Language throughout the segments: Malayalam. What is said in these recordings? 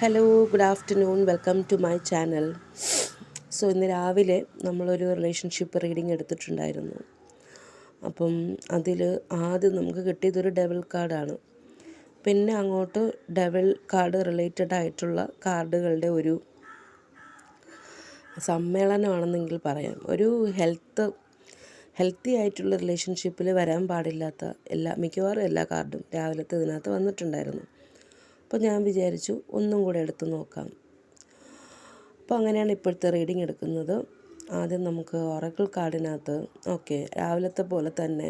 Hello good afternoon welcome to my channel so ഇന്ന് രാവിലെ നമ്മളൊരു റിലേഷൻഷിപ്പ് റീഡിംഗ് എടുത്തിട്ടുണ്ടായിരുന്നു. അപ്പം അതിൽ ആദ്യം നമുക്ക് കിട്ടിയതൊരു ഡെവൽ കാർഡാണ് പിന്നെ അങ്ങോട്ട് ഡെവൽ കാർഡ് റിലേറ്റഡ് ആയിട്ടുള്ള കാർഡുകളുടെ ഒരു സമ്മേളനമാണെന്നെങ്കിൽ പറയാം. ഒരു ഹെൽത്ത് ഹെൽത്തി ആയിട്ടുള്ള റിലേഷൻഷിപ്പിൽ വരാൻ പാടില്ലാത്ത എല്ലാ മിക്കവാറും എല്ലാ കാർഡും രാവിലത്തെ ഇതിനകത്ത് വന്നിട്ടുണ്ടായിരുന്നു. അപ്പോൾ ഞാൻ വിചാരിച്ചു ഒന്നും കൂടെ എടുത്ത് നോക്കാം. അപ്പോൾ അങ്ങനെയാണ് ഇപ്പോഴത്തെ റീഡിംഗ് എടുക്കുന്നത്. ആദ്യം നമുക്ക് ഒറക്കിൾ കാർഡിനകത്ത് ഓക്കെ രാവിലത്തെ പോലെ തന്നെ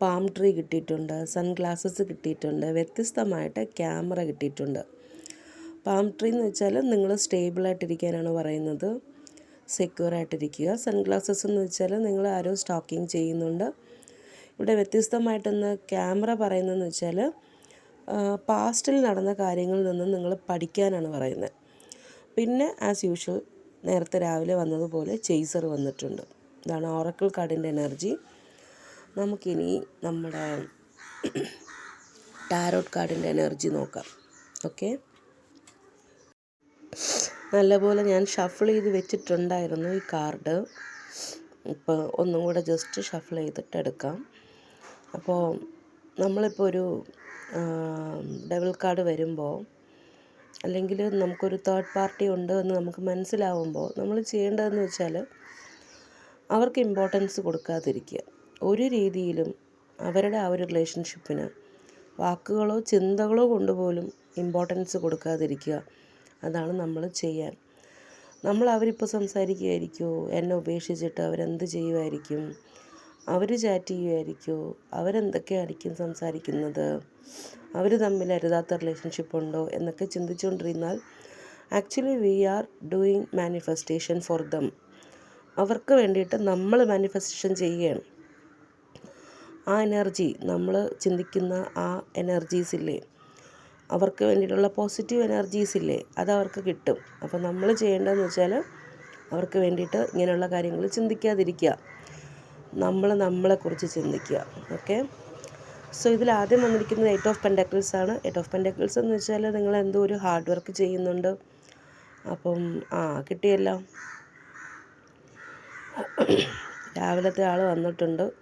പാം ട്രീ കിട്ടിയിട്ടുണ്ട് സൺഗ്ലാസസ് കിട്ടിയിട്ടുണ്ട് വ്യത്യസ്തമായിട്ട് ക്യാമറ കിട്ടിയിട്ടുണ്ട്. പാം ട്രീ എന്ന് വെച്ചാൽ നിങ്ങൾ സ്റ്റേബിളായിട്ടിരിക്കാനാണ് പറയുന്നത്. സെക്യൂർ ആയിട്ടിരിക്കുക. സൺ ഗ്ലാസസ് എന്ന് വെച്ചാൽ നിങ്ങൾ ആരോ സ്റ്റോക്കിംഗ് ചെയ്യുന്നുണ്ട്. ഇവിടെ വ്യത്യസ്തമായിട്ടൊന്ന് ക്യാമറ പറയുന്നതെന്ന് വെച്ചാൽ പാസ്റ്റിൽ നടന്ന കാര്യങ്ങളിൽ നിന്നും നിങ്ങൾ പഠിക്കാനാണ് പറയുന്നത്. പിന്നെ ആസ് യൂഷ്വൽ നേരത്തെ രാവിലെ വന്നതുപോലെ ചെയ്സർ വന്നിട്ടുണ്ട്. ഇതാണ് ഓറക്കിൾ കാർഡിന്റെ എനർജി നമുക്കിനി നമ്മുടെ ടാരോട്ട് കാർഡിന്റെ എനർജി നോക്കാം. ഓക്കെ നല്ലപോലെ ഞാൻ ഷഫിൾ ചെയ്ത് വെച്ചിട്ടുണ്ടായിരുന്നു ഈ കാർഡ് ഇപ്പോൾ ഒന്നും കൂടെ ജസ്റ്റ് ഷഫിൾ ചെയ്തിട്ട് എടുക്കാം അപ്പോൾ നമ്മളിപ്പോൾ ഒരു ഡബിൾ കാർഡ് വരുമ്പോൾ അല്ലെങ്കിൽ നമുക്കൊരു തേർഡ് പാർട്ടി ഉണ്ട് എന്ന് നമുക്ക് മനസ്സിലാവുമ്പോൾ നമ്മൾ ചെയ്യേണ്ടതെന്ന് വെച്ചാൽ അവർക്ക് ഇമ്പോർട്ടൻസ് കൊടുക്കാതിരിക്കുക. ഒരു രീതിയിലും അവരുടെ ആ ഒരു റിലേഷൻഷിപ്പിന് വാക്കുകളോ ചിന്തകളോ കൊണ്ടുപോലും ഇമ്പോർട്ടൻസ് കൊടുക്കാതിരിക്കുക. അതാണ് നമ്മൾ ചെയ്യാൻ. നമ്മൾ അവരിപ്പോൾ സംസാരിക്കുമായിരിക്കുമോ എന്നെ ഉപേക്ഷിച്ചിട്ട് അവരെന്ത് ചെയ്യുമായിരിക്കും അവർ ചാറ്റ് ചെയ്യുമായിരിക്കുമോ അവരെന്തൊക്കെയായിരിക്കും സംസാരിക്കുന്നത്? അവർ തമ്മിൽ അരുതാത്ത റിലേഷൻഷിപ്പ് ഉണ്ടോ? എന്നൊക്കെ ചിന്തിച്ചുകൊണ്ടിരുന്നാൽ actually we are doing manifestation for them അവർക്ക് വേണ്ടിയിട്ട് നമ്മൾ മാനിഫെസ്റ്റേഷൻ ചെയ്യുകയാണ്. ആ എനർജി നമ്മൾ ചിന്തിക്കുന്ന ആ എനർജീസ് ഇല്ലേ? അവർക്ക് വേണ്ടിയിട്ടുള്ള പോസിറ്റീവ് എനർജീസ് ഇല്ലേ? അത് അവർക്ക് കിട്ടും. അപ്പോൾ നമ്മൾ ചെയ്യേണ്ടതെന്ന് വെച്ചാൽ അവർക്ക് വേണ്ടിയിട്ട് ഇങ്ങനെയുള്ള കാര്യങ്ങൾ ചിന്തിക്കാതിരിക്കുക. നമ്മൾ നമ്മളെക്കുറിച്ച് ചിന്തിക്കുക ഓക്കെ സോ ഇതിൽ ആദ്യം വന്നിരിക്കുന്നത് എയ്റ്റ് ഓഫ് പെൻഡക്കിൾസ് ആണ്. എയ്റ്റ് ഓഫ് പെൻഡക്കിൾസ് എന്ന് വെച്ചാൽ നിങ്ങൾ എന്തോ ഒരു ഹാർഡ് വർക്ക് ചെയ്യുന്നുണ്ട്. അപ്പം ആ കിട്ടിയല്ലോ. രാവിലത്തെ ആൾ വന്നിട്ടുണ്ട്.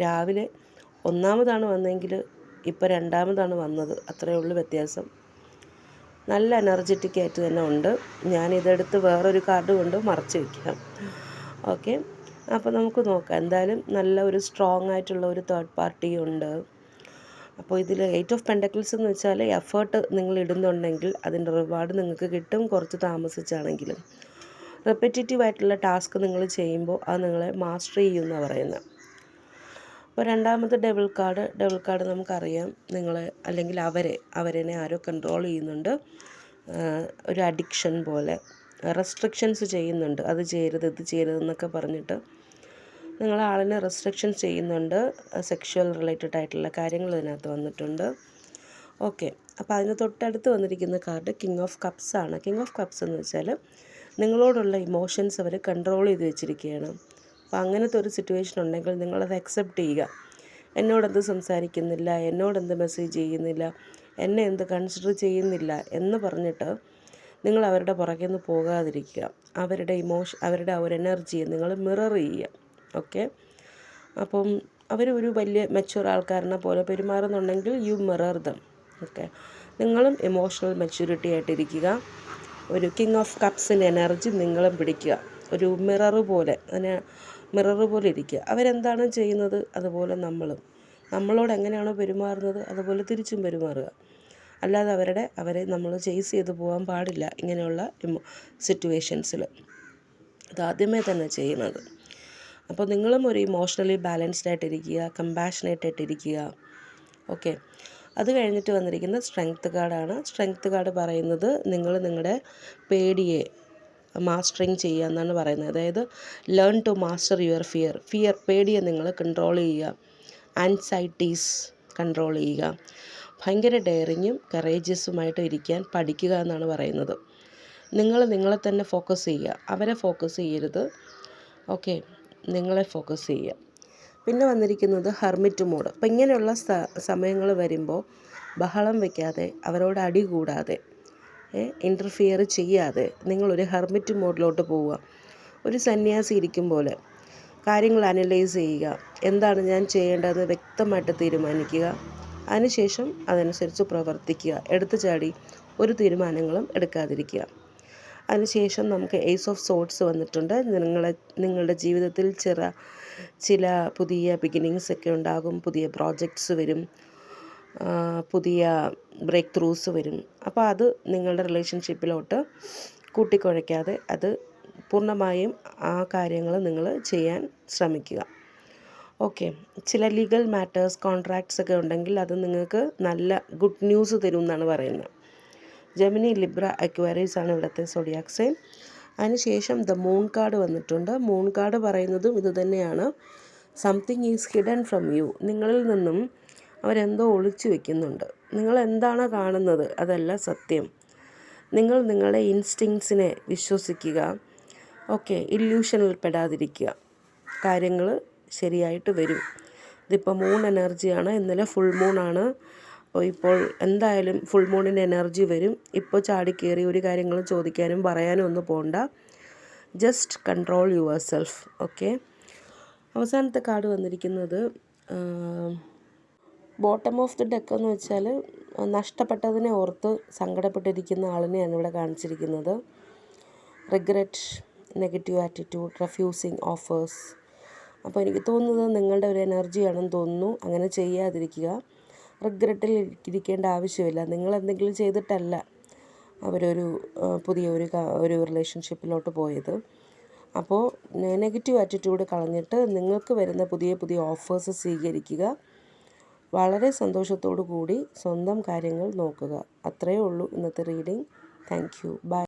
രാവിലെ ഒന്നാമതാണ് വന്നെങ്കിൽ ഇപ്പോൾ രണ്ടാമതാണ് വന്നത്. അത്രയേ ഉള്ളൂ വ്യത്യാസം. നല്ല എനർജറ്റിക് ആയിട്ട് തന്നെ ഉണ്ട്. ഞാനിതെടുത്ത് വേറൊരു കാർഡ് കൊണ്ട് മറച്ച് വയ്ക്കാം ഓക്കെ അപ്പോൾ നമുക്ക് നോക്കാം. എന്തായാലും നല്ല ഒരു സ്ട്രോങ് ആയിട്ടുള്ള ഒരു തേർഡ് പാർട്ടി ഉണ്ട്. അപ്പോൾ ഇതിൽ എയ്റ്റ് ഓഫ് പെൻഡക്കിൾസ് എന്ന് വെച്ചാൽ എഫേർട്ട് നിങ്ങൾ ഇടുന്നുണ്ടെങ്കിൽ അതിന്റെ റിവാർഡ് നിങ്ങൾക്ക് കിട്ടും. കുറച്ച് താമസിച്ചാണെങ്കിലും. റെപ്പറ്റേറ്റീവ് ആയിട്ടുള്ള ടാസ്ക് നിങ്ങൾ ചെയ്യുമ്പോൾ അത് നിങ്ങളെ മാസ്റ്റർ ചെയ്യുമെന്നാണ് പറയുന്നത് അപ്പോൾ രണ്ടാമത്തെ ഡബിൾ കാർഡ് ഡബിൾ കാർഡ് നമുക്കറിയാം. നിങ്ങൾ അല്ലെങ്കിൽ അവരെ അവരെന്നെ ആരോ കൺട്രോൾ ചെയ്യുന്നുണ്ട്. ഒരു അഡിക്ഷൻ പോലെ. റെസ്ട്രിക്ഷൻസ് ചെയ്യുന്നുണ്ട്. അത് ചെയ്യരുത് ഇത് ചെയ്യരുത് എന്നൊക്കെ പറഞ്ഞിട്ട് നിങ്ങൾ ആളിനെ റെസ്ട്രിക്ഷൻസ് ചെയ്യുന്നുണ്ട്. സെക്ഷൽ റിലേറ്റഡ് ആയിട്ടുള്ള കാര്യങ്ങൾ ഇതിനകത്ത് വന്നിട്ടുണ്ട്. ഓക്കെ അപ്പോൾ അതിന് തൊട്ടടുത്ത് വന്നിരിക്കുന്ന കാർഡ് കിങ് ഓഫ് കപ്സ് ആണ്. കിങ് ഓഫ് കപ്സ് എന്ന് വെച്ചാൽ നിങ്ങളോടുള്ള ഇമോഷൻസ് അവർ കൺട്രോൾ ചെയ്ത് വെച്ചിരിക്കുകയാണ്. അപ്പോൾ അങ്ങനത്തെ ഒരു സിറ്റുവേഷൻ ഉണ്ടെങ്കിൽ നിങ്ങളത് അക്സെപ്റ്റ് ചെയ്യുക. എന്നോടെന്ത് സംസാരിക്കുന്നില്ല എന്നോടെന്ത് മെസ്സേജ് ചെയ്യുന്നില്ല എന്നെ എന്ത് കൺസിഡർ ചെയ്യുന്നില്ല എന്ന് പറഞ്ഞിട്ട് നിങ്ങൾ അവരുടെ പുറകെ നിന്ന് പോകാതിരിക്കുക. അവരുടെ ഇമോഷൻ അവരുടെ ആ ഒരു എനർജിയെ നിങ്ങൾ മിറർ ചെയ്യുക. ഓക്കെ? അപ്പം അവർ ഒരു വലിയ മെച്യൂർ ആൾക്കാരനെ പോലെ പെരുമാറുന്നുണ്ടെങ്കിൽ യു മിറർ ദം ഓക്കെ? നിങ്ങളും ഇമോഷണൽ മെച്യൂരിറ്റി ആയിട്ടിരിക്കുക. ഒരു കിങ് ഓഫ് കപ്സിന്റെ എനർജി നിങ്ങളും പിടിക്കുക. ഒരു മിറർ പോലെ അതിനെ മിറർ പോലെ ഇരിക്കുക. അവരെന്താണ് ചെയ്യുന്നത്? അതുപോലെ നമ്മളും. നമ്മളോട് എങ്ങനെയാണോ പെരുമാറുന്നത് അതുപോലെ തിരിച്ചും പെരുമാറുക. അല്ലാതെ അവരുടെ അവരെ നമ്മൾ ചേസ് ചെയ്ത് പോകാൻ പാടില്ല ഇങ്ങനെയുള്ള സിറ്റുവേഷൻസിൽ അതാദ്യമേ തന്നെ ചെയ്യുന്നത്. അപ്പോൾ നിങ്ങളും ഒരു ഇമോഷണലി ബാലൻസ്ഡ് ആയിട്ടിരിക്കുക കമ്പാഷനേറ്റ് ആയിട്ടിരിക്കുക. ഓക്കെ അത് കഴിഞ്ഞിട്ട് വന്നിരിക്കുന്ന സ്ട്രെങ്ത് കാർഡാണ് സ്ട്രെങ്ത് കാർഡ് പറയുന്നത് നിങ്ങൾ നിങ്ങളുടെ പേടിയെ മാസ്റ്ററിങ് ചെയ്യുക എന്നാണ് പറയുന്നത്. അതായത് learn to master your fear fear പേടിയെ നിങ്ങൾ കൺട്രോൾ ചെയ്യുക. ആൻസൈറ്റീസ് കൺട്രോൾ ചെയ്യുക. ഭയങ്കര ഡെയറിങ്ങും കറേജിയസുമായിട്ട് ഇരിക്കാൻ പഠിക്കുക എന്നാണ് പറയുന്നത്. നിങ്ങൾ നിങ്ങളെ തന്നെ ഫോക്കസ് ചെയ്യുക. അവരെ ഫോക്കസ് ചെയ്യരുത്. ഓക്കെ നിങ്ങളെ ഫോക്കസ് ചെയ്യുക. പിന്നെ വന്നിരിക്കുന്നത് ഹെർമിറ്റ് മോഡ് അപ്പം ഇങ്ങനെയുള്ള സമയങ്ങൾ വരുമ്പോൾ ബഹളം വയ്ക്കാതെ അവരോട് അടി കൂടാതെ ഇന്റർഫിയർ ചെയ്യാതെ നിങ്ങളൊരു ഹെർമിറ്റ് മോഡിലോട്ട് പോവുക. ഒരു സന്യാസി ഇരിക്കും പോലെ കാര്യങ്ങൾ അനലൈസ് ചെയ്യുക. എന്താണ് ഞാൻ ചെയ്യേണ്ടതെന്ന് വ്യക്തമായിട്ട് തീരുമാനിക്കുക. അതിനുശേഷം അതനുസരിച്ച് പ്രവർത്തിക്കുക. എടുത്തു ചാടി ഒരു തീരുമാനങ്ങളും എടുക്കാതിരിക്കുക. അതിനുശേഷം നമുക്ക് എയ്സ് ഓഫ് സോട്ട്സ് വന്നിട്ടുണ്ട്. നിങ്ങളെ നിങ്ങളുടെ ജീവിതത്തിൽ ചില ചില പുതിയ ബിഗിനിങ്സ് ഒക്കെ ഉണ്ടാകും. പുതിയ പ്രോജക്ട്സ് വരും. പുതിയ ബ്രേക്ക് ത്രൂസ് വരും. അപ്പോൾ അത് നിങ്ങളുടെ റിലേഷൻഷിപ്പിലോട്ട് കൂട്ടിക്കുഴയ്ക്കാതെ അത് പൂർണമായും ആ കാര്യങ്ങൾ നിങ്ങൾ ചെയ്യാൻ ശ്രമിക്കുക. ഓക്കെ. ചില ലീഗൽ മാറ്റേഴ്സ് കോൺട്രാക്ട്സ് ഒക്കെ ഉണ്ടെങ്കിൽ അത് നിങ്ങൾക്ക് നല്ല ഗുഡ് ന്യൂസ് തരും എന്നാണ് പറയുന്നത്. ജമിനി ലിബ്ര അക്വയറീസ് ആണ് ഇവിടുത്തെ സൊഡിയാക് സൈൻ. അതിനുശേഷം ദ മൂൺ കാർഡ് വന്നിട്ടുണ്ട്. മൂൺ കാർഡ് പറയുന്നതും ഇത് തന്നെയാണ്. Something is hidden from you. നിങ്ങളിൽ നിന്നും അവരെന്തോ ഒളിച്ചു വെക്കുന്നുണ്ട്. നിങ്ങൾ എന്താണ് കാണുന്നത് അതല്ല സത്യം. നിങ്ങൾ നിങ്ങളുടെ ഇൻസ്റ്റിങ്സിനെ വിശ്വസിക്കുക. ഓക്കെ ഇല്യൂഷനിൽ പെടാതിരിക്കുക കാര്യങ്ങൾ ശരിയായിട്ട് വരും. ഇതിപ്പോൾ മൂൺ എനർജിയാണ് ഇന്നലെ ഫുൾ മൂൺ ആണ്. അപ്പോൾ ഇപ്പോൾ എന്തായാലും ഫുൾ മൂണിന്റെ എനർജി വരും. ഇപ്പോൾ ചാടിക്കയറി ഒരു കാര്യങ്ങളും ചോദിക്കാനും പറയാനും ഒന്നും പോകണ്ട just control yourself okay അവസാനത്തെ കാർഡ് വന്നിരിക്കുന്നത് ബോട്ടം ഓഫ് ദി ഡെക്ക് എന്ന് വെച്ചാൽ നഷ്ടപ്പെട്ടതിനെ ഓർത്ത് സങ്കടപ്പെട്ടിരിക്കുന്ന ആളിനെയാണ് ഇവിടെ കാണിച്ചിരിക്കുന്നത്. Regret negative attitude refusing offers അപ്പോൾ എനിക്ക് തോന്നുന്നത് നിങ്ങളുടെ ഒരു എനർജിയാണെന്ന് തോന്നുന്നു. അങ്ങനെ ചെയ്യാതിരിക്കുക. റിഗ്രറ്റിൽ ഇരിക്കേണ്ട ആവശ്യമില്ല. നിങ്ങൾ എന്തെങ്കിലും ചെയ്തിട്ടല്ല അവരൊരു പുതിയ ഒരു ഒരു റിലേഷൻഷിപ്പിലോട്ട് പോയത്. അപ്പോൾ നെഗറ്റീവ് ആറ്റിറ്റ്യൂഡ് കളഞ്ഞിട്ട് നിങ്ങൾക്ക് വരുന്ന പുതിയ പുതിയ ഓഫേഴ്സ് സ്വീകരിക്കുക. വളരെ സന്തോഷത്തോടു കൂടി സ്വന്തം കാര്യങ്ങൾ നോക്കുക. അത്രയേ ഉള്ളൂ ഇന്നത്തെ റീഡിംഗ് താങ്ക് യു ബൈ